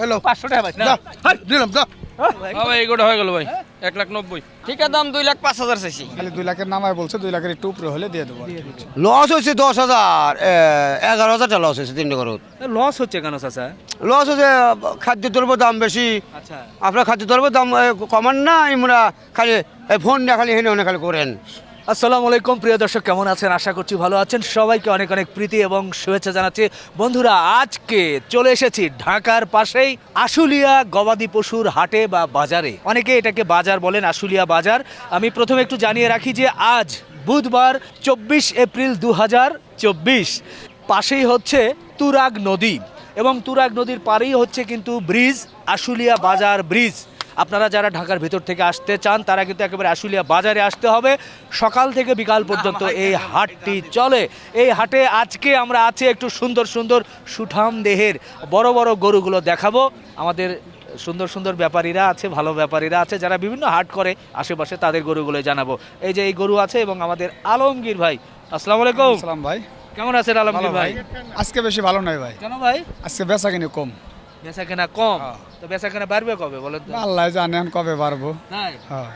Hello. পাঁচশো টাকা ভাই না। দিলাম যা। হ্যাঁ ভাই এগুলো হয়ে গেল ভাই এক লাখ নব্বই। ঠিকার দাম দুই লাখ পাঁচ হাজার চাইছি। খালি দুই লাখের নামায় বলছে দুই লাখের একটু উপরে হলে দিয়ে দেবো লস হয়েছে দশ হাজার এ, এগারো হাজারটা লস হয়েছে তিনটে গরুর লস হচ্ছে কেন চাচা? লস হয়েছে খাদ্য দ্রব্য দাম বেশি। আচ্ছা। আপনার খাদ্য দ্রব্যের দাম কমান না আমরা খালি এই ফোন না খালি হেনে অনেক খালি করেন। আসসালামু আলাইকুম, প্রিয় দর্শক, কেমন আছেন? আশা করছি ভালো আছেন। সবাইকে অনেক অনেক প্রীতি এবং শুভেচ্ছা জানাচ্ছি। বন্ধুরা, আজকে চলে এসেছি ঢাকার পাশেই আশুলিয়া গবাদি পশুর হাটে বা বাজারে। অনেকে এটাকে বাজার বলেন, আশুলিয়া বাজার। আমি প্রথমে একটু জানিয়ে রাখি যে আজ বুধবার, চব্বিশ এপ্রিল দু হাজার চব্বিশ। পাশেই হচ্ছে তুরাগ নদী এবং তুরাগ নদীর পাড়েই হচ্ছে কিন্তু ব্রিজ, আশুলিয়া বাজার ব্রিজ। আপনারা যারা ঢাকার ভিতর থেকে আসতে চান তারা কিন্তু একেবারে আশুলিয়া বাজারে আসতে হবে। সকাল থেকে বিকাল পর্যন্ত এই হাটটি চলে। এই হাটে আজকে আমরা আছি একটু সুন্দর সুন্দর সুঠাম দেহের। বড় বড় গরুগুলো দেখাবো। আমাদের সুন্দর সুন্দর ব্যাপারীরা আছে ভালো ব্যাপারীরা আছে। যারা বিভিন্ন হাট করে আশেপাশে তাদের গরুগুলো জানাব। এই যে এই গরু আছে এবং আমাদের আলমগীর ভাই। আসসালামু আলাইকুম। সালাম ভাই। কেমন আছেন ভালো আলমগীর ভাই? ভাই। আজকে বেশি ভালো নয় ভাই। কেন ভাই? আজকে বেচা কিনে কম। বেচা কেনা কম? হ্যাঁ। তো বেচা কেনা বাড়বে কবে বলেন তো? আল্লাহ জানেন কবে পারব তাই হ্যাঁ।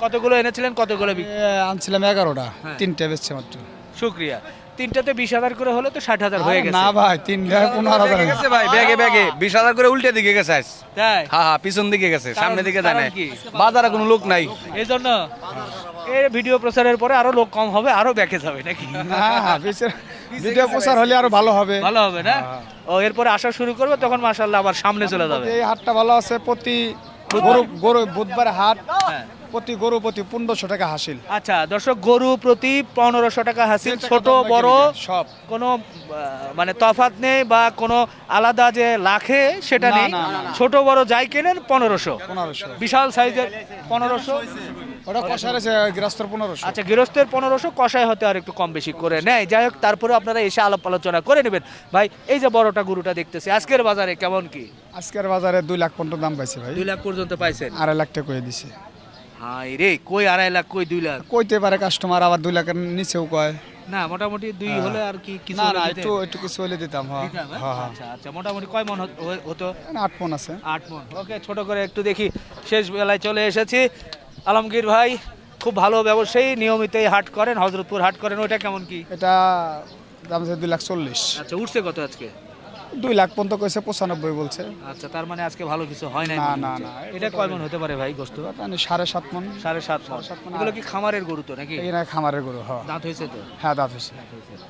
কতগুলো এনেছিলেন কতগুলো বিক- এ, আনছিলাম এগারোটা হ্যাঁ। তিনটে বেচছে মাত্র। শুক্রিয়া। তিনটাতে বিশ হাজার করে হলে তো ষাট হাজার হয়ে গেছে। না ভাই তিনটা পনেরো হাজার গেছে ভাই ব্যাগে ব্যাগে। বিশ হাজার করে উল্টে দিকে গেছে আজ। তাই? হ্যাঁ হ্যাঁ পিছন দিকে গেছে সামনে দিকে যায় কারণ না কি? বাজারে কোনো লোক নাই। এই জন্য এই ভিডিও প্রচারের পরে আরও লোক কম হবে আরও ব্যাকে যাবে নাকি? না ভিডিও প্রচার হলে আরও ভালো হবে। ভালো হবে না? ও এরপরে আসা শুরু করবে তখন মাসাল্লাহ আবার সামনে চলে যাবে। এই হাটটা ভালো আছে প্রতি গরু গরু বুধবার হাট হ্যাঁ। প্রতি গরু প্রতি পনেরোশো টাকা হাসিল। আচ্ছা দর্শক গরু প্রতি পনেরোশো টাকা হাসিল। ছোট বড় সব। কোনো মানে তফাত নেই বা কোনো আলাদা যে লাখে সেটা নেই। ছোট বড় যাই কেনেন পনেরোশো। পনেরোশো। বিশাল সাইজের পনেরোশো। ওটা কষার আছে গৃহস্থর পনেরোশো। আচ্ছা গৃহস্থের পনেরোশো কষায় হতে আর একটু কম বেশি করে নেয়। যাই হোক তারপরে আপনারা এসে আলাপ আলোচনা করে নেবেন। ভাই এই যে বড়টা গরুটা দেখতেছি আজকের বাজারে কেমন কি? আজকের বাজারে দুই লাখ পনেরো দাম পাইছে ভাই। দুই লাখ পর্যন্ত পাইছেন? আড়াই লাখ টাকা কয়ে দিছে। হাই রে কই আড়াই লাখ কই দুই লাখ? কইতে পারে কাস্টমার আবার দুই লাখের নিচেও কয়। না মোটামুটি দুই হলে আর কি কিছু না না একটু একটু কিছু হলে দিতাম হ্যাঁ। হ্যাঁ? হ্যাঁ হ্যাঁ। আচ্ছা আচ্ছা মোটামুটি কয় মন হত- হয়ে- হতো? আট মন আছে। আট মন। ওকে ছোট করে একটু দেখি শেষ বেলায় চলে এসেছি। আলমগীর ভাই খুব ভালো ব্যবসায়ী নিয়মিত এই হাট করেন হজরতপুর হাট করেন ওইটা কেমন কি? এটা দাম আছে দুই লাখ চল্লিশ। আচ্ছা উঠছে কত আজকে? দুই লাখ পর্যন্ত কইছে পঁচানব্বই বলছে। আচ্ছা তার মানে আজকে ভালো কিছু হয় নাই না, না, না, এটা কয় মন হতে পারে ভাই গোস্ত? মানে সাড়ে সাত মন। সাড়ে সাত মণ এগুলো কি খামারের গরু তো নাকি? এই না খামারের গরু হ্যাঁ। দাঁত হয়েছে তো? হ্যাঁ দাঁত হয়েছে।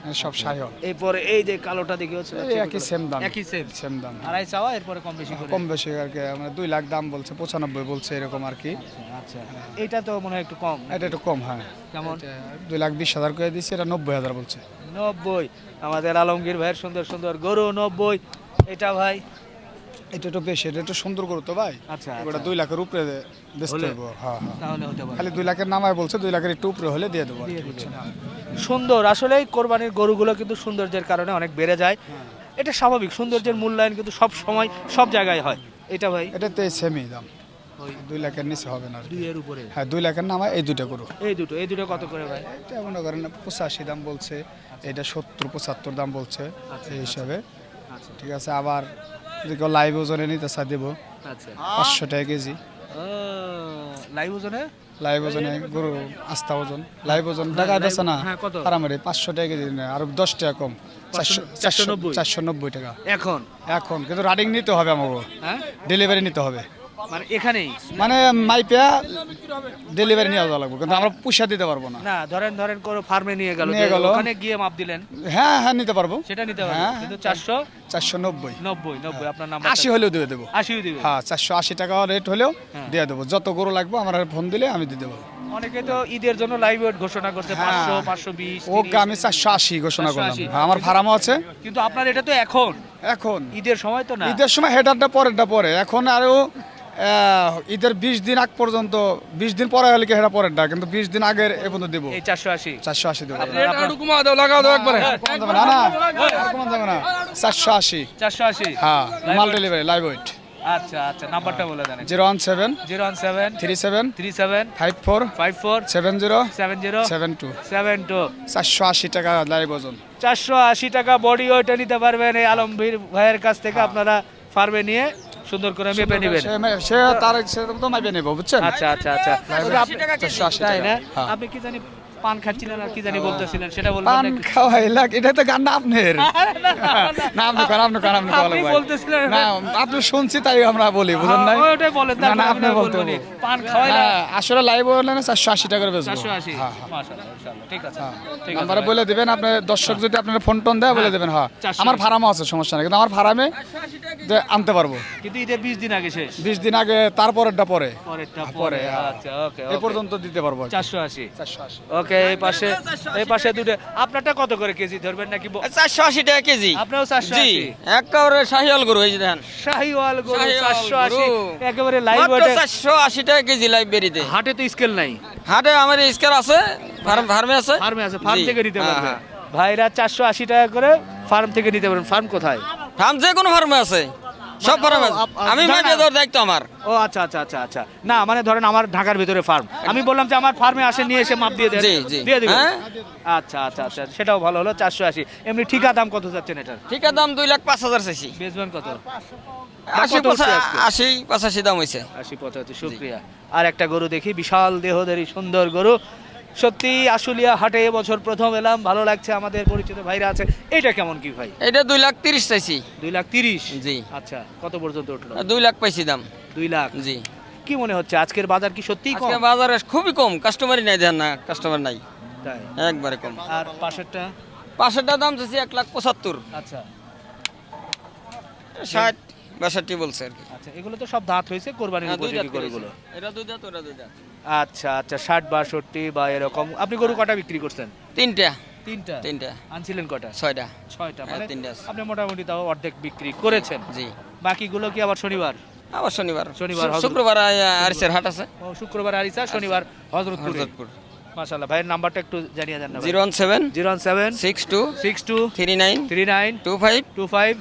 মানে সব সাহিও এরপরে এই যে কালোটা দেখে হচ্ছে একই সেম দাম। একই সেম সেম দাম। আড়াই চাওয়া এরপরে কম বেশি করে। কম বেশি আর কি মানে দুই লাখ দাম বলছে পঁচানব্বই বলছে এরকম আর কি। আচ্ছা এটা তো মনে হয় একটু কম এটা একটু কম হ্যাঁ। কেমন? দুই লাখ বিশ হাজার করে দিচ্ছে এটা নব্বই হাজার বলছে। নব্বই। আমাদের আলমগীর ভাইয়ের সুন্দর সুন্দর গরু নব্বই এটা ভাই। এটা তো বেশি এটা একটু সুন্দর করো তো ভাই। আচ্ছা, ওটা আচ্ছা। দুই লাখের উপরে বেচতে? হবে হ্যাঁ হ্যাঁ। তাহলে হতে পারে। খালি দুই লাখের নামায় বলছে দুই লাখের একটু উপরে হলে দিয়ে দেবো? সুন্দর আসলে কোরবানির গরুগুলো কিন্তু সৌন্দর্যের কারণে অনেক বেড়ে যায়। এটা স্বাভাবিক সৌন্দর্যের মূল্যায়ন কিন্তু সব সময় সব জায়গায় হয়। এটা ভাই? এটাতে সেমই দাম। ওই দুই লাখের নিচে হবে না কি। দুইয়ের উপরে। হ্যাঁ দুই লাখের নামায় এই দুইটা করো এই দুটো এই দুটো কত করে ভাই? এটা মনে করেন পঁচাশি দাম বলছে এটা সত্তর পঁচাত্তর দাম বলছে এই হিসাবে। আচ্ছা ঠিক আছে আবার যদি কেউ লাইভ ওজনে নিতে চা দেবো। আচ্ছা। পাঁচশো টাকা কেজি। লাইভ ওজনে? লাইভ ওজনে গরু আস্থা ওজন। লাইভ ওজন টাকা বেছে না? হ্যাঁ, আরামারি পাঁচশো টাকা কেজি আর দশ টাকা কম। চারশো চারশো 490 চারশো নব্বই টাকা। এখন? এখন কিন্তু রানিং নিতে হবে আমাকে। হ্যাঁ? ডেলিভারি নিতে হবে। মানে এখানেই? মানে মাইপেয়া ডেলিভারি নিয়ে যাওয়া লাগবে কিন্তু আমরা পুষা দিতে পারব না। না ধরেন ধরেন কোনো ফার্মে নিয়ে গেল নিয়ে গেল। ওখানে গিয়ে মাপ দিলেন? হ্যাঁ হ্যাঁ নিতে পারব। সেটা নিতে হবে হ্যাঁ, কিন্তু চারশো? চারশো নব্বই। নব্বই নব্বই আপনার নাম্বার আশি হলেও দিয়ে দেবো। দিবে? হ্যাঁ চারশো আশি টাকা রেট হলেও হ্যাঁ। দিয়ে দেবো। যত গরু লাগবে আমার ফোন দিলে আমি দিয়ে দেবো। অনেকে তো ঈদের জন্য লাইভ ওয়েট ঘোষণা করছে হ্যাঁ। পাঁচশো পাঁচশো বিশ ওকে আমি চারশো আশি ঘোষণা করলাম। 480 হ্যাঁ আমার ফার্মও আছে। কিন্তু আপনার এটা তো এখন। এখন। ঈদের সময় তো না। ঈদের সময় হেডারটা পরেরটা পরে। এখন আরও ঈদের বিশ দিন আগ পর্যন্ত বিশ দিন পরে হলে কি হেডা পরেরটা কিন্তু বিশ দিন আগের এ পর্যন্ত দেবো। চারশো আশি। চারশো আশি দেবো। না না যাবে না। চারশো আশি। চারশো আশি। হ্যাঁ মাল ডেলিভারি লাইভ ওয়েট আচ্ছা আচ্ছা নাম্বারটা বলে দেন zero one seven zero one seven three seven three seven five four five four seven zero seven zero seven two. Seven two. চারশো আশি টাকা লাইভ ওজন। চারশো আশি টাকা বডি ওয়েটে নিতে পারবেন এই আলমভীর ভাইয়ের কাছ থেকে আপনারা ফার্মে নিয়ে। সুন্দর করে মেপে নেবেন। সে তার সেরকম তো মেপে নেব বুঝছেন? আচ্ছা আচ্ছা আচ্ছা। না? হ্যাঁ। আপনি কি জানি পান খাচ্ছিলেন আর কি জানি বলতেছিলেন সেটা বলবেন পান নাকি? খাওয়াইলা এটা তো গান না আপনার না আপনি করেন আপনি করেন আপনি বলতেছিলেন। না আপনি শুনছি তাই আমরা বলি বুঝেন নাই হ্যাঁ, ওটাই বলেন না না আপনি বলতে হবে। পান খাওয়াইলা হ্যাঁ, আসলে লাইভ হলে না চারশো আশি টাকা করে বেচবো চারশো আশি হ্যাঁ, হ্যাঁ। মাশাআল্লাহ, ইনশাআল্লাহ। ঠিক আছে ঠিক আছে নাম্বারে বলে দিবেন আপনার দর্শক যদি আপনার ফোন টোন দেয় বলে দেবেন হ্যাঁ আমার। ফার্মও আছে সমস্যা নেই কিন্তু আমার ফার্মে আনতে পারব কিন্তু ঈদের বিশ দিন আগে শেষ বিশ দিন আগে তারপরেরটা পরে পরেরটা পরে, পরে হ্যাঁ। আচ্ছা ওকে এই পর্যন্ত দিতে পারব। চারশো আশি চারশো আশি ওকে এই পাশে এই পাশে দুটো আপনারটা কত করে কেজি ধরবেন নাকি চারশো আশি টাকা কেজি। আপনারও চারশো জি আশি? একেবারে শাহিয়াল গরু এই যে দেখেন। শাহিওয়াল গরু শাহিওয়াল চারশো আশি। একেবারে লাইভ চারশো আশি টাকা কেজি লাইব্রেরিতে হাটে তো স্কেল নাই। হাটে আমার স্কার আছে ফার্ম ফার্মে আছে। ফার্মে আছে ফার্ম থেকে নিতে হ্যাঁ, পারবে হ্যাঁ। ভাইরা চারশো আশি টাকা করে ফার্ম থেকে নিতে পারেন ফার্ম কোথায়? ফার্ম যে কোনো ফার্মে আছে। সব ফার্মে আপ- আমি না, মাঝে না। দেওয়ার দায়িত্ব আমার। ও আচ্ছা আচ্ছা আচ্ছা আচ্ছা। না মানে ধরেন আমার ঢাকার ভিতরে ফার্ম আমি বললাম যে আমার ফার্মে আসে নিয়ে এসে মাপ দিয়ে দেন। দিয়ে দিবেন। হ্যাঁ। আচ্ছা আচ্ছা আচ্ছা সেটাও ভালো হলো চারশো আশি। এমনি ঠিকা দাম কত যাচ্ছেন এটার? ঠিক দাম দুই লাখ পাঁচ হাজার চাইছি। বেচবেন কত? আশি পঁচাশি দাম হয়েছে আশি পঁচাত্তর শুক্রিয়া। আর একটা গরু দেখি বিশাল দেহধারী সুন্দর গরু। সত্যি আশুলিয়া হাটে এবছর প্রথম এলাম। ভালো লাগছে আমাদের পরিচিত ভাইরা আছে। এটা কেমন কি ভাই? এটা দুই লাখ তিরিশ চাইছি। দুই লাখ তিরিশ? জি। আচ্ছা কত পর্যন্ত উঠল? দুই লাখ পাইছি দাম। দুই লাখ? জি। কি মনে হচ্ছে আজকের বাজার কি সত্যিই কম? বাজারে খুবই কম। কাস্টমারই নাই দেন না কাস্টমার নাই। তাই? একবারে কম। আর পাশেরটা? পাশেরটা দাম চাইছি এক লাখ পঁচাত্তর। আচ্ছা। ষাট বাষট্টি বলছে আর কি। আচ্ছা এগুলো তো সব দাঁত হয়েছে কোরবানির হ্যাঁ, উপযোগী দাঁত গরুগুলো। এটা দুই দাঁত ওরা দুই দাঁত। আচ্ছা আচ্ছা ষাট বাষট্টি বা এরকম। আপনি গরু কটা বিক্রি করছেন? তিনটা। তিনটা? তিনটা। আনছিলেন কটা? ছয়টা। ছয়টা হ্যাঁ, মানে তিনটা আপনি মোটামুটি তাও অর্ধেক বিক্রি করেছেন। জি। বাকিগুলো কি আবার শনিবার? আবার শনিবার। শনিবার শুক্রবার আরিসের হাট আছে। ও শুক্রবার আরিসা শনিবার হজরতপুর। হরজতপুর মাশাআল্লাহ ভাইয়ের নাম্বারটা একটু জানিয়ে দেন না zero one seven zero one seven six two six two three nine three nine two five two five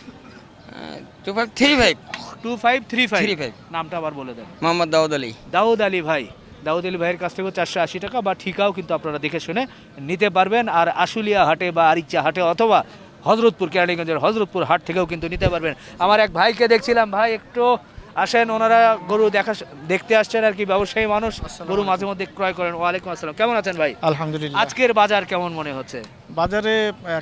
two five three five two five. Three five. নামটা আবার বলে দেন। মোহাম্মদ দাউদ আলী। দাউদ আলী ভাই। দাউদ আলী ভাইয়ের কাছ থেকে চারশো আশি টাকা বা ঠিকাও কিন্তু আপনারা দেখে শুনে নিতে পারবেন। আর আশুলিয়া হাটে বা আরিচা হাটে অথবা হজরতপুর কেরানীগঞ্জের হজরতপুর হাট থেকেও কিন্তু নিতে পারবেন। আমার এক ভাইকে দেখছিলাম ভাই একটু আসেন ওনারা গরু দেখা দেখতে আসছেন আর কি ব্যবসায়ী মানুষ গরু মাঝে মধ্যে ক্রয় করেন। ওয়ালাইকুম আসসালাম। কেমন আছেন ভাই? আলহামদুলিল্লাহ। আজকের বাজার কেমন মনে হচ্ছে? বাজারে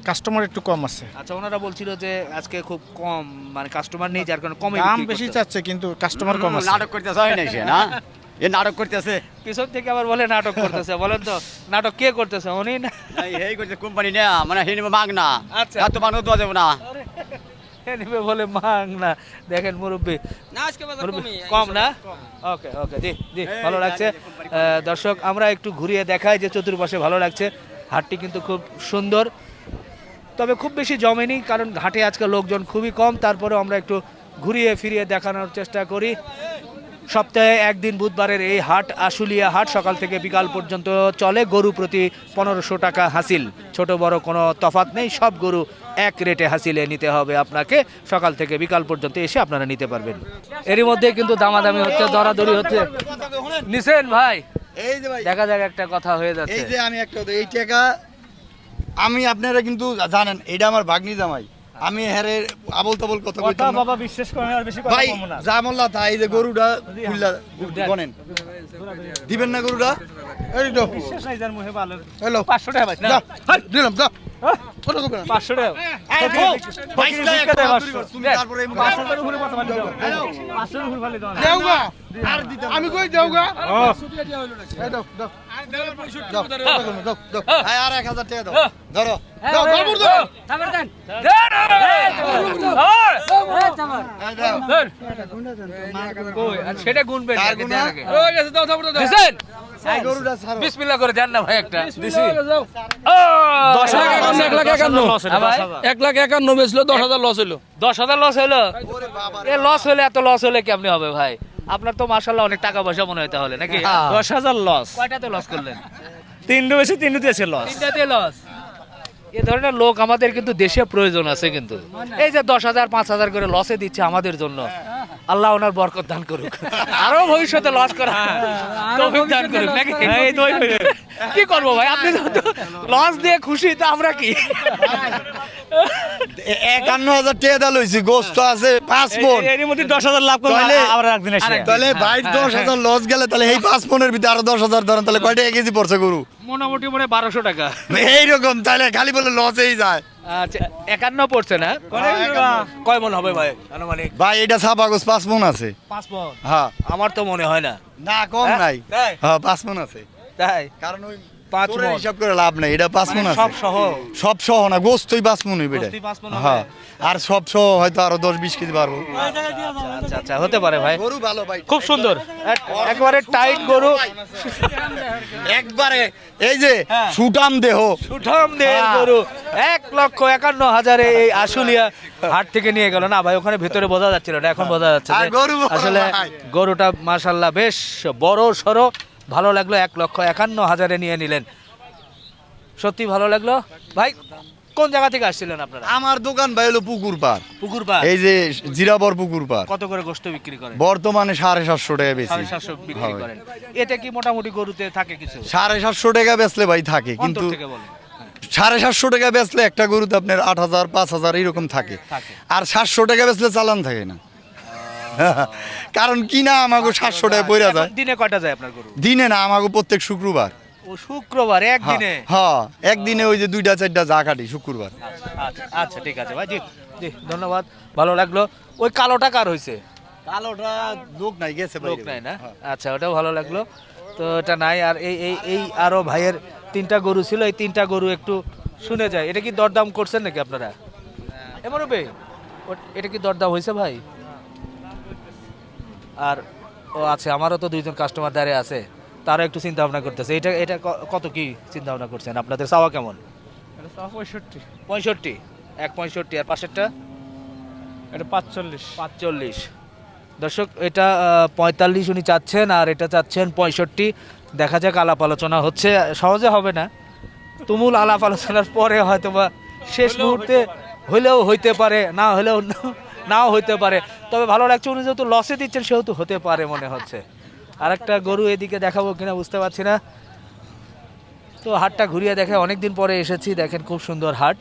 কাস্টমার একটু কম আছে। আচ্ছা ওনারা বলছিল যে আজকে খুব কম মানে কাস্টমার নেই যার কারণে কমে দাম বেশি করতে। চাচ্ছে কিন্তু কাস্টমার কম আছে। নাটক করতেছে হয় না? এ নাটক করতেছে। পিছন থেকে আবার বলে নাটক করতেছে বলেন তো নাটক কে করতেছে উনি না? এই করছে কোম্পানি না মানে হে নিবে মাগ না আচ্ছা। এত মানুষ দেওয়া যাবে না। নিবে বলে মাং না দেখেন মুরব্বী না আজকে বাজার কম না? ওকে ওকে জি জি ভালো লাগছে। দর্শক আমরা একটু ঘুরিয়ে দেখাই যে চতুর্পাশে ভালো লাগছে। হাটটি কিন্তু খুব সুন্দর। তবে খুব বেশি জমেনি কারণ ঘাটে আজকে লোকজন খুবই কম। তারপরে আমরা একটু ঘুরিয়ে ফিরিয়ে দেখানোর চেষ্টা করি। সপ্তাহে একদিন বুধবারের এই হাট আশুলিয়া হাট সকাল থেকে বিকাল পর্যন্ত চলে। গরু প্রতি পনেরোশো টাকা হাসিল। ছোট বড় কোনো তফাত নেই। সব গরু এক রেটে হাসিলে নিতে হবে আপনাকে। সকাল থেকে বিকাল পর্যন্ত এসে আপনারা নিতে পারবেন। এরই মধ্যে কিন্তু দামাদামি হচ্ছে দরাদরি হচ্ছে। নিছেন ভাই? এই যে দেখা যাক একটা কথা হয়ে এই যাচ্ছে যে আমি একটা এই টাকা আমি আপনারা কিন্তু জানেন এটা আমার ভাগ্নি জামাই। আমি হেরে আবল তাবল কথা কথা কইতাম না। বাবা বিশ্বাস করেন আর বেশি কথা ভাই যা মোল্লা তাই যে গরুটা খুললা। গনেন। দিবেন না গরুটা? এই তো। বিশ্বাস নাই যার মুখে ভালো হ্যালো। পাঁচশো টাকা ভাই না। হাই, দিলাম হাজার মানে দাও? দাও আমি কই দেওগা? এই দাও দাও। দাও দাও দাও দাও। এই আর 1000 টাকা দাও। ধরো দাও গবর দাও এই দাও কই, আর সেটা গুনবেন কার আগে, গুনা? দেন আগে। দিছেন? এই গরুটা ছাড়ো বিসমিল্লাহ করে দেন না ভাই একটা দিছি দশ লাখ একান্ন, এক লাখ একান্ন। এক লাখ একান্ন বেচলো দশ হাজার লস হইল দশ হাজার লস এ লস হলে এত লস হলে কেমনি হবে ভাই আপনার তো মাসাল্লাহ অনেক টাকা পয়সা মনে হয় হলে নাকি দশ হাজার লস কয়টাতে লস করলেন তিনটে বেশি তিনটে লস তিনটাতে লস এ ধরনের লোক আমাদের কিন্তু দেশে প্রয়োজন আছে কিন্তু। এই যে দশ হাজার পাঁচ হাজার করে লসে দিচ্ছে আমাদের জন্য। আল্লাহ ওনার বরকত দান করুক। আরও ভবিষ্যতে লস করা তৌফিক দান করুক। নাকি? কি করব ভাই? আপনি লস দিয়ে খুশি তো আমরা কি? এ- একান্ন হাজার টাকা লইছি গোস্ত আছে পাঁচ মন এর মধ্যে দশ হাজার লাভ করব তাহলে- আবার একদিন তাহলে বাইশ দশ হাজার লস গেলে তাহলে এই পাঁচ মনের ভিতরে আরও দশ হাজার ধরেন তাহলে কয়টা কেজি পড়ছে গরু মোটামুটি মনে বারোশো টাকা এইরকম তাহলে খালি বলে লসেই যায় না ভাই ভাই এটা পাঁচ আছে আমার তো মনে হয় না কম? নাই পাঁচ মন আছে তাই কারণ ওই পাঁচ হিসাব করে লাভ নেই এটা পাঁচ মন মানে আছে। সব সহ। সব সহ না গোস্তই পাঁচ মন হইবে এটা। হবে? হ্যাঁ আর সব সহ হয়তো আরও দশ বিশ কেজি পারব আচ্ছা আচ্ছা হতে পারে ভাই। গরু ভালো ভাই। খুব সুন্দর। একবারে টাইট গরু। একবারে এই যে হ্যাঁ। সুটাম দেহ। সুঠাম দেহের হ্যাঁ। গরু। এক লক্ষ একান্ন হাজারে এই আশুলিয়া হাট থেকে নিয়ে গেল। না ভাই ওখানে ভেতরে বোঝা যাচ্ছিল না এখন বোঝা যাচ্ছে আসলে গরুটা মাশাল্লাহ বেশ বড় সড়ো। ভালো লাগল এক লক্ষ একান্ন হাজারে নিয়ে নিলেন। সত্যি ভালো লাগল? ভাই কোন জায়গা থেকে আসছিলেন আপনারা? আমার দোকান ভাই হলো পুকুর পার পুকুর পা এই যে জিরাবর পুকুর পার কত করে গোস্ত বিক্রি করেন? বর্তমানে সাড়ে সাতশো টাকা বেশি। সাতশো বিক্রি করেন। এটা কি মোটামুটি গরুতে থাকে কিছু? সাড়ে সাতশো টাকা বেচলে ভাই থাকে কিন্তু সাড়ে সাতশো টাকা বেচলে একটা গরুতে আপনার আট হাজার পাঁচ হাজার এরকম থাকে। থাকে। আর সাতশো টাকা বেচলে চালান থাকে না। কারণ কিনা আমাকে সাতশো টাকা পড়া যায়। দিনে কয়টা যায় আপনার গরু? দিনে না আমাকে প্রত্যেক শুক্রবার। ও শুক্রবার একদিনে হ্যাঁ একদিনে ওই যে দুইটা চারটা যা কাটি শুক্রবার। আচ্ছা আচ্ছা ঠিক আছে ভাই জি জি ধন্যবাদ ভালো লাগল। ওই কালোটা কার হয়েছে কালোটা লোক নাই গেছে লোক নাই না? আচ্ছা ওটাও ভালো লাগল। তো এটা নাই আর এই এই এই আরও ভাইয়ের তিনটা গরু ছিল এই তিনটা গরু একটু শুনে যায়। এটা কি দরদাম করছেন নাকি আপনারা? এমন এটা কি দরদাম হয়েছে ভাই? আর ও আছে আমারও তো দুইজন কাস্টমার দাঁড়িয়ে আছে তারা একটু চিন্তা ভাবনা করতেছে। এটা এটা কত কি চিন্তা ভাবনা করছেন? আপনাদের চাওয়া কেমন? পঁয়ষট্টি। পঁয়ষট্টি? এক পঁয়ষট্টি আর পাশেরটা? এটা পাঁচচল্লিশ। পাঁচচল্লিশ। দর্শক এটা পঁয়তাল্লিশ উনি চাচ্ছেন আর এটা চাচ্ছেন পঁয়ষট্টি। দেখা যাক আলাপ আলোচনা হচ্ছে। সহজে হবে না। তুমুল আলাপ আলোচনার পরে হয়তো বা শেষ মুহূর্তে হইলেও হইতে পারে না হলেও না- নাও হইতে পারে। তবে ভালো লাগছে উনি যেহেতু লসে দিচ্ছেন সেহেতু হতে পারে মনে হচ্ছে। আর একটা গরু এদিকে দেখাবো কিনা বুঝতে পারছি না। তো হাটটা ঘুরিয়ে দেখে অনেকদিন পরে এসেছি দেখেন খুব সুন্দর হাট।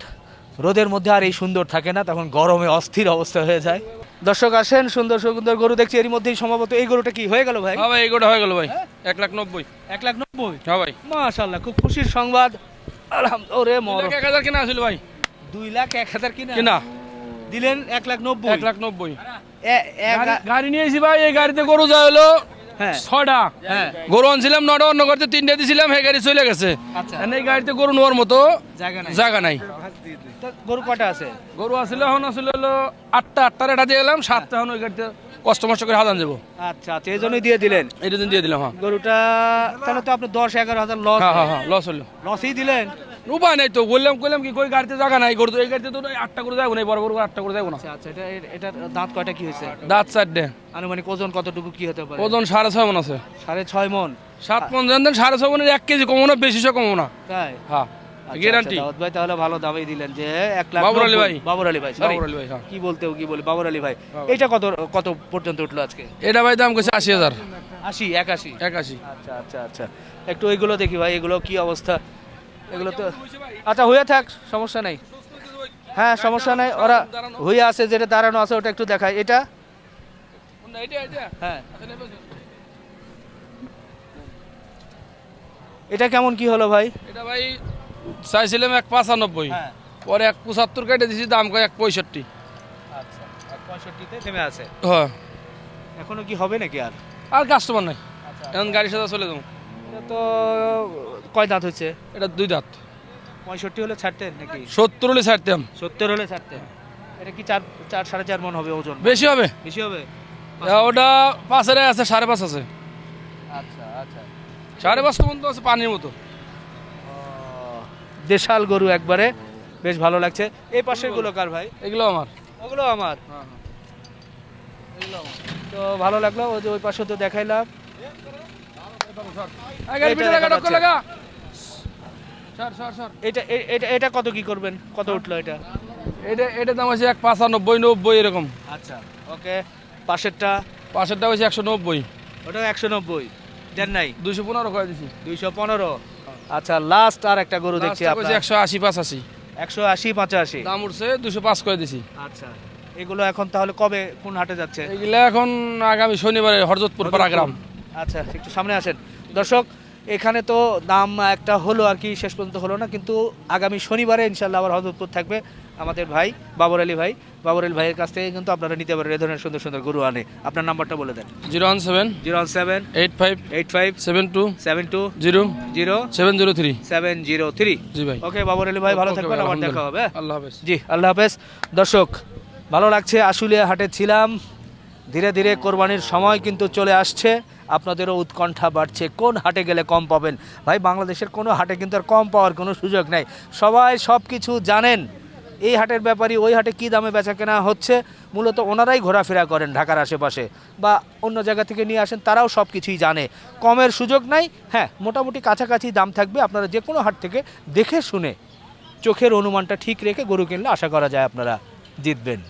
রোদের মধ্যে আর এই সুন্দর থাকে না তখন গরমে অস্থির অবস্থা হয়ে যায়। দর্শক আসেন সুন্দর সুন্দর গরু দেখছি এর মধ্যেই সম্ভবত এই গরুটা কি হয়ে গেল ভাই? হ্যাঁ ভাই এগুলো হয়ে গেল ভাই। এক লাখ নব্বই। এক লাখ নব্বই? হ্যাঁ ভাই। মাশাল্লাহ খুব খুশির সংবাদ। আলহামদুলিল্লাহ ওরে মর এক হাজার কেনা আসছিল ভাই। দুই লাখ এক হাজার কিনা? কিনা? দিলেন এক লাখ নব্বই। এক লাখ নব্বই। গাড়ি- নিয়েছি ভাই এই গাড়িতে গরু যা হলো হ্যাঁ। ছটা হ্যাঁ। গরু আনছিলাম নটা অন্য গাড়িতে তিনটে দিছিলাম সেই গাড়ি চলে গেছে। আচ্ছা। এই গাড়িতে গরু নেওয়ার মতো জায়গা নাই। গরু কটা আছে? গরু আসলে এখন আসলে হলো আটটা আটটার এটা দিয়ে এলাম সাতটা এখন ওই গাড়িতে মষ্ট করে হাজান যাব আচ্ছা আচ্ছা এই জন্যই দিয়ে দিলেন? এটা দিন দিয়ে দিলাম হ্যাঁ। গরুটা তাহলে তো আপনি দশ এগারো হাজার লস হ্যাঁ হ্যাঁ হ্যাঁ লস হলো। লসই দিলেন? উপায় নাই তো বললাম কইলাম কি কই গাড়িতে জায়গা নাই গরু এই গাড়িতে তো আটটা করে যাব না বড় বড় আটটা করে যাব না। আচ্ছা আচ্ছা এটা দাঁত কয়টা কি হয়েছে? দাঁত চারটে আনুমানিক ওজন কতটুকু কি হতে পারে? ওজন সাড়ে ছয় মন আছে। সাড়ে ছয় মন? সাত মন জান দেন সাড়ে ছয় মনের এক কেজি কমো না বেশি সে কমো না। তাই? হ্যাঁ আচ্ছা, গ্যারান্টি আচ্ছা, দাউদ ভাই তাহলে ভালো দামই দিলেন যে লাখ বাবুর আলী ভাই। বাবুর আলী ভাই sorry। বাবুর আলী ভাই, হ্যাঁ। কি বলতে কি বলি বাবুর আলী ভাই। এটা কত কত পর্যন্ত উঠল আজকে? এটা ভাই দাম কইছে আশি হাজার। আশি একাশি। একাশি। আচ্ছা আচ্ছা আচ্ছা। একটু ওইগুলো দেখি ভাই এগুলো কি অবস্থা? এগুলো তো আচ্ছা হয়ে থাক সমস্যা নাই। হ্যাঁ সমস্যা নাই ওরা হয়ে আছে যেটা দাঁড়ানো আছে ওটা একটু দেখায় এটা? হ্যাঁ। এটা কেমন কি হলো ভাই? এটা ভাই চাইছিলাম এক পাঁচানব্বই। হ্যাঁ। পরে এক পঁচাত্তর কেটে দিছি দাম কয় এক পঁয়ষট্টি। আচ্ছা এক পঁয়ষট্টিতে থেমে আছে। হ্যাঁ। এখনও কি হবে নাকি আর? আর কাস্টমার নাই। এখন গাড়ির সাথে চলে যাব। তো কয় দাঁত হচ্ছে এটা দুই দাঁত। পঁয়ষট্টি হলে ছাড়তেন নাকি? সত্তর হলে ছাড়তাম সত্তর হলে ছাড়তেন এটা কি চার চার সাড়ে চার মন হবে ওজন? বেশি হবে? বেশি হবে? ওটা পাঁচের আছে সাড়ে পাঁচ আছে। আচ্ছা আচ্ছা। সাড়ে পাঁচ তো আছে পানির মতো। দেশাল গরু একবারে। বেশ ভালো লাগছে। এই পাশেরগুলো কার ভাই? এগুলো আমার। ওগুলো আমার। তো ভালো লাগল ওই যে ওই পাশে তো দেখাইলাম। এটা পিঠে লাগা, দেখা টক্কর যাচ্ছে। লাগা। সর, সর, সর। এটা এটা এটা কত কি করবেন? কত উঠল এটা? এটা এটা দাম আছে এক পাঁচানব্বই নব্বই এরকম। আচ্ছা ওকে। পাশেরটা? পাশেরটা হয়েছে একশো নব্বই। ওটা একশো নব্বই। দেন নাই? দুইশো পনেরো করে দিছি। দুইশো পনেরো। আচ্ছা লাস্ট আর একটা গরু দেখছি একশো আশি পাঁচাশি। একশো আশি পঁচাশি। দাম উঠছে দুশো পাঁচ করে দিছি। আচ্ছা এগুলো এখন তাহলে কবে কোন হাটে যাচ্ছে? এগুলা এখন আগামী শনিবারে হরজতপুর। পাড়াগ্রাম। আচ্ছা একটু সামনে আসেন। দর্শক এখানে তো দাম একটা হলো আর কি শেষ পর্যন্ত হলো না কিন্তু আগামী শনিবারে ইনশাল্লাহ আবার হজরতপুর থাকবে আমাদের ভাই বাবর আলী ভাই। বাবর আলী ভাইয়ের কাছ থেকে কিন্তু আপনারা নিতে পারেন এ ধরনের সুন্দর সুন্দর গরু আনে। আপনার নাম্বারটা বলে দেন। Zero one seven zero one seven eight five eight five seven two seven two zero zero seven zero three. Seven zero three. জি ভাই। ওকে বাবর আলী ভাই ভালো থাকবেন আবার দেখা হবে আল্লাহ হাফেজ। জি আল্লাহ হাফেজ। দর্শক ভালো লাগছে আশুলিয়া হাটে ছিলাম। ধীরে ধীরে কোরবানির সময় কিন্তু চলে আসছে। আপনাদেরও উৎকণ্ঠা বাড়ছে। কোন হাটে গেলে কম পাবেন? ভাই, বাংলাদেশের কোনো হাটে কিন্তু আর কম পাওয়ার কোনো সুযোগ নেই। সবাই সব কিছু জানেন, এই হাটের ব্যাপারই ওই হাটে কী দামে বেচা কেনা হচ্ছে। মূলত ওনারাই ঘোরাফেরা করেন ঢাকার আশেপাশে। বা অন্য জায়গা থেকে নিয়ে আসেন, তারাও সব কিছুই জানে। কমের সুযোগ নাই। হ্যাঁ মোটামুটি কাছাকাছি দাম থাকবে। আপনারা যে কোনো হাট থেকে দেখে শুনে চোখের অনুমানটা ঠিক রেখে গরু কিনলে আশা করা যায় আপনারা জিতবেন।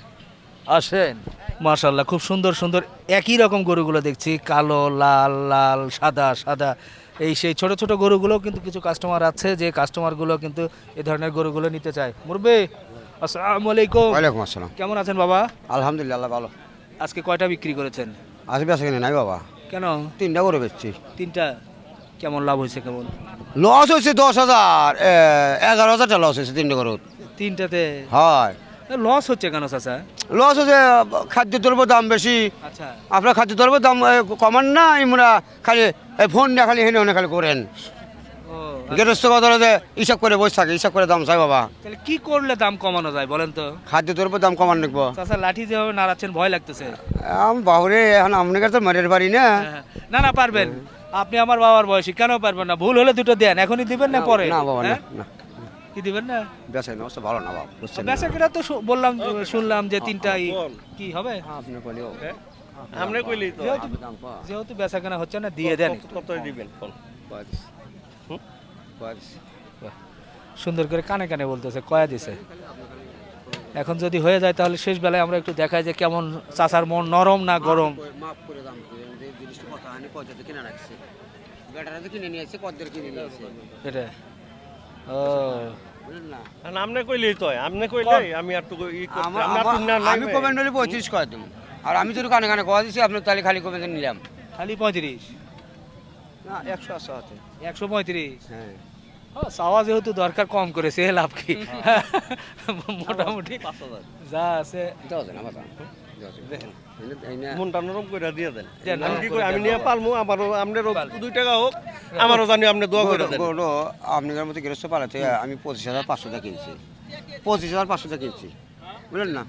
আসেন। মাশাল্লাহ খুব সুন্দর সুন্দর একই রকম গরুগুলো দেখছি কালো লাল লাল সাদা সাদা। এই সেই ছোট ছোট গরুগুলো কিন্তু কিছু কাস্টমার আছে যে কাস্টমারগুলো কিন্তু এই ধরনের গরুগুলো নিতে চায়। মুরবে আসসালামু আলাইকুম। ওয়ালাইকুম আসসালাম। কেমন আছেন বাবা? আলহামদুলিল্লাহ ভালো। আজকে কয়টা বিক্রি করেছেন? আসবে আসে কিনে নাই বাবা। কেন? তিনটা গরু বেচছি। তিনটা? কেমন লাভ হয়েছে কেমন? লস হয়েছে দশ হাজার এগারো হাজারটা লস হয়েছে তিনটা করে তিনটাতে? হয়। লস হচ্ছে কেন চাচা? লস হচ্ছে খাদ্য দ্রব্য দাম বেশি। আচ্ছা। আপনার খাদ্য দ্রব্য দাম কমান না আমরা খালি ফোন না খালি হেনে খালি করেন। গেরস্ত বাজারে যে হিসাব করে বসে থাকে হিসাব করে দাম চাই বাবা। তাহলে কি করলে দাম কমানো যায় বলেন তো? খাদ্য দ্রব্য দাম কমান নিকবো চাচা লাঠি যেভাবে নাড়াচ্ছেন ভয় লাগতেছে। আমি বাহুরে এখন আপনার কাছে মারের বাড়ি না। হ্যাঁ, না না পারবেন। আপনি আমার বাবার বয়সী কেন পারবেন না? ভুল হলে দুটো দেন এখনই দিবেন না পরে? না বাবা হ্যাঁ? না। কি দিবেন না? বেসাই না ভালো না বাবা বুঝছেন? বেচা কিনা তো শু- বললাম শুনলাম যে তিনটাই কি হবে? আপনি কইলেও আমরা কইলি তো। যেহেতু- দাম কম। যেহেতু বেচা কেনা হচ্ছে না দিয়ে দেন কত দিবেন। বাস। সুন্দর করে কানে কানে বলতেছে কয়া দিছে। এখন যদি হয়ে যায় তাহলে শেষ বেলায় আমরা একটু দেখাই যে কেমন চাচার মন নরম না গরম। মাফ করে দাম করেন যে জিনিসটা কথা হয়নি কত কিনে রাখছে। বেটারা তো কিনে নিয়ে আসছে কদ্দের কিনে নিয়ে আসছে? এটা ও। বুঝলেন না আর আপনি কইলি তো আপনি কইলে আমি আর তো আমি কমেন্ট হলে পঁয়ত্রিশ করে দেবো আর আমি যদি কানে কানে কথা দিছি আপনি তাহলে খালি কমেন্ট নিলাম। খালি পঁয়ত্রিশ। না একশো আশি আছে একশো পঁয়ত্রিশ। হ্যাঁ। চাওয়া যেহেতু দরকার কম করেছে লাভ কি? মোটামুটি। যা আছে। মনটা নরম করে দিয়ে দেন। দেন, আমি কি করি আমি নিয়ে পালমু আমারও আপনারও দুই টাকা হোক আমারও জানি আপনি দোয়া করে দেন। গরু মতো থেকে আমি পঁচিশ হাজার পাঁচশো টাকা কিনছি। পঁচিশ হাজার পাঁচশো টাকা কিনছি। বুঝলেন না?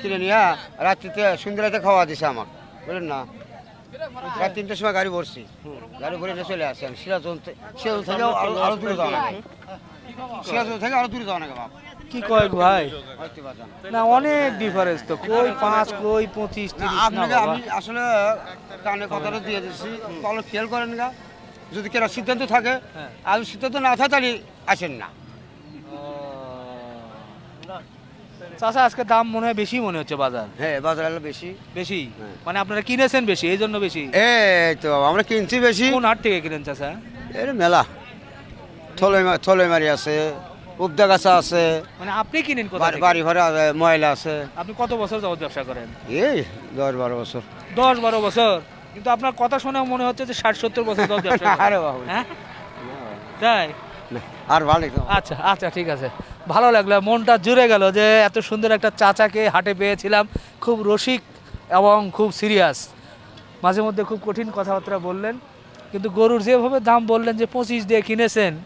কিনে নিয়ে রাত্রিতে সুন্দর রাতে খাওয়া দিছে আমার। বুঝলেন না? রাত তিনটের সময় গাড়ি ভরছি। গাড়ি ভরে নিয়ে চলে আসছি আমি। সিরাজগঞ্জ থেকে আরও দূরে যাওয়া লাগে। সিরাজগঞ্জ থেকে আরও দূরে যাওয়া লাগে বাপ। কি কয় ভাই। না অনেক ডিফারেন্স তো। কই পাঁচ কই পঁচিশ না, আপনাকে আমি আসলে কানে কথাটা দিয়ে দিচ্ছি। তাহলে খেয়াল করেন গা যদি কেনা সিদ্ধান্ত থাকে হ্যাঁ। আর সিদ্ধান্ত না থাকে তাহলে আসেন না। চাচা আজকে দাম মনে হয় বেশি মনে হচ্ছে বাজার। হ্যাঁ বাজার এলো বেশি। বেশি? হ্যাঁ। মানে আপনারা কিনেছেন বেশি এই জন্য বেশি? এই তো আমরা কিনছি বেশি। কোন হাট থেকে কিনেন চাচা? এর মেলা। থলই থলই আছে উপদাগাছা আছে। মানে আপনি কিনেন কোথা বাড়ি- থেকে? বাড়ি ঘরে ময়লা আছে। আপনি কত বছর যাবত ব্যবসা করেন? এই দশ বারো বছর। দশ বারো বছর? কিন্তু আপনার কথা শুনে মনে হচ্ছে যে ষাট সত্তর বছর যাবত ব্যবসা করেন। আরে বাবু। হ্যাঁ? তাই? না, আর ভালো। আচ্ছা আচ্ছা ঠিক আছে। ভালো লাগল মনটা জুড়ে গেল যে এত সুন্দর একটা চাচাকে হাটে পেয়েছিলাম। খুব রসিক এবং খুব সিরিয়াস। মাঝে মধ্যে খুব কঠিন কথাবার্তা বললেন কিন্তু গরুর যেভাবে দাম বললেন যে পঁচিশ দিয়ে কিনেছেন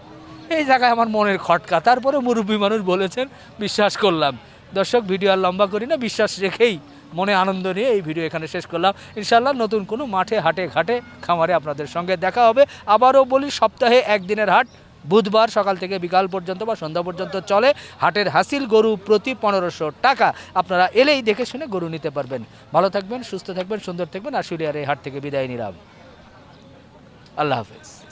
এই জায়গায় আমার মনের খটকা। তারপরে মুরব্বী মানুষ বলেছেন, বিশ্বাস করলাম। দর্শক, ভিডিও আর লম্বা করি না, বিশ্বাস রেখেই মনে আনন্দ নিয়ে এই ভিডিও এখানে শেষ করলাম। ইনশাল্লাহ নতুন কোনো মাঠে, হাটে, ঘাটে, খামারে আপনাদের সঙ্গে দেখা হবে। আবারও বলি, সপ্তাহে একদিনের হাট, বুধবার সকাল থেকে বিকাল পর্যন্ত বা সন্ধ্যা পর্যন্ত চলে। হাটের হাসিল গরু প্রতি পনেরোশো টাকা। আপনারা এলেই দেখে শুনে গরু নিতে পারবেন। ভালো থাকবেন, সুস্থ থাকবেন, সুন্দর থাকবেন। আশুলিয়ার এই হাট থেকে বিদায় নিলাম। আল্লাহ হাফেজ।